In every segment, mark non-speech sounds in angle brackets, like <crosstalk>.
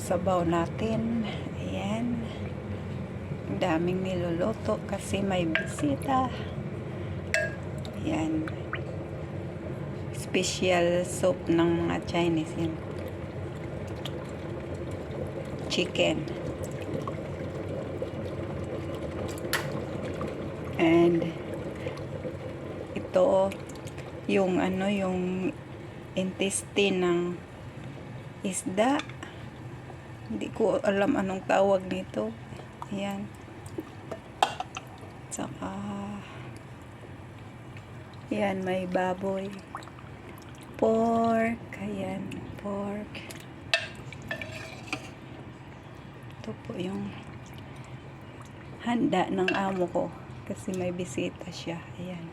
Sabaw natin. Ayan. Daming niluluto kasi may bisita. Ayan. Special soup ng mga Chinese yan. Chicken. And ito yung ano yung intestine ng isda. Hindi ko alam anong tawag nito. Ayan. Saka Ayan, may baboy. Pork. Ayan, pork. Ito po yung handa ng amo ko. Kasi may bisita siya. Ayan.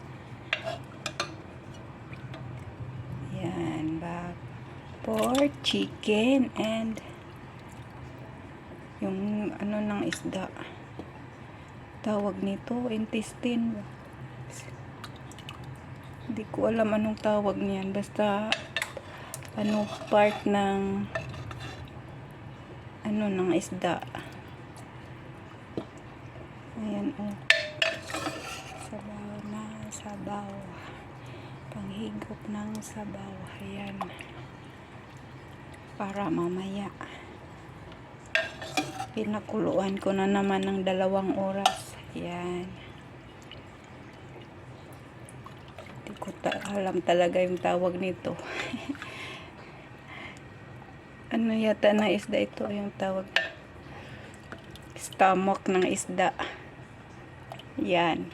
Ayan, bag. Pork, chicken, and ano ng isda. Tawag nito, intestine. Hindi ko alam anong tawag niyan. Basta, ano, part ng, ano, ng isda. Ayan, oh. Sabaw na, sabaw. Panghigop ng sabaw. Ayan. Para mamaya. Pinakuluan ko na naman ng dalawang oras. Ayan. Hindi ko ta- alam talaga yung tawag nito. <laughs> ano yata na isda ito yung tawag? Stomach ng isda. Yan.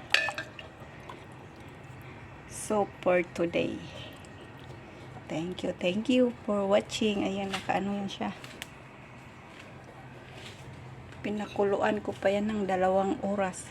So for today. Thank you, thank you for watching. Ayan, nakaano yan siya. Pinakuluan ko pa yan ng dalawang oras.